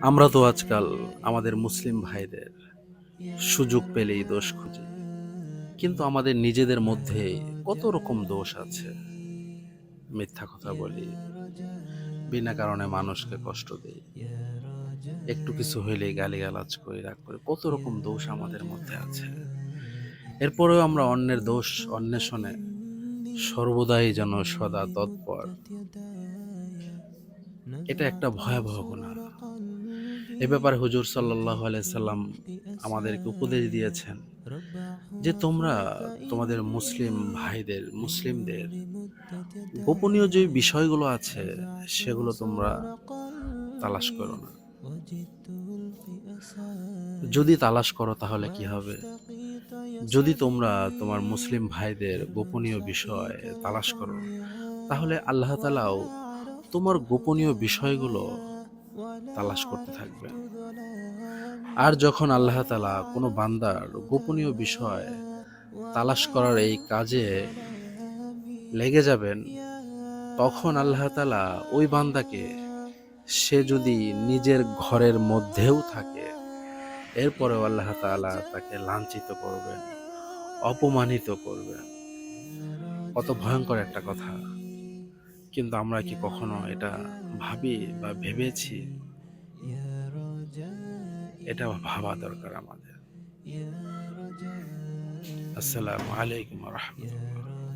আমরা তো আজকাল আমাদের মুসলিম ভাইদের সুযোগ পেলেই দোষ খুঁজি। কিন্তু আমাদের নিজেদের মধ্যে কত রকম দোষ আছে? মিথ্যা কথা বলি, বিনা কারণে মানুষকে কষ্ট দেই, একটু কিছু হইলেই গালিগালাজ করে, রাগ করে, কত রকম দোষ আমাদের মধ্যে আছে। এরপরেও আমরা অন্যের দোষ অন্বেষণে সর্বদাই যেন সদা তৎপর। এটা একটা ভয়াবহ গুণা। এ ব্যাপারে হুজুর সাল্লাহ সাল্লাম আমাদেরকে উপদেশ দিয়েছেন যে তোমরা তোমাদের মুসলিম ভাইদের, মুসলিমদের গোপনীয় যে বিষয়গুলো আছে, সেগুলো তোমরা তালাশ করো না। যদি তালাশ করো তাহলে কি হবে? যদি তোমরা তোমার মুসলিম ভাইদের গোপনীয় বিষয় তালাশ করো, তাহলে আল্লাহ তালাও তোমার গোপনীয় বিষয়গুলো তালাশ করতে থাকবে। আর যখন আল্লাহ তালা কোনো বান্দার গোপনীয় বিষয় তালাশ করার এই কাজে লেগে যাবেন, তখন আল্লাহ তালা ওই বান্দাকে সে যদি নিজের ঘরের মধ্যেও থাকে, এরপরেও আল্লাহ তালা তাকে লাঞ্ছিত করবেন, অপমানিত করবেন। কত ভয়ঙ্কর একটা কথা। কিন্তু আমরা কি কখনো এটা ভাবি বা ভেবেছি? এটা ভাবা দরকার আমাদের। আসসালামু আলাইকুম রহমতুল্লাহ।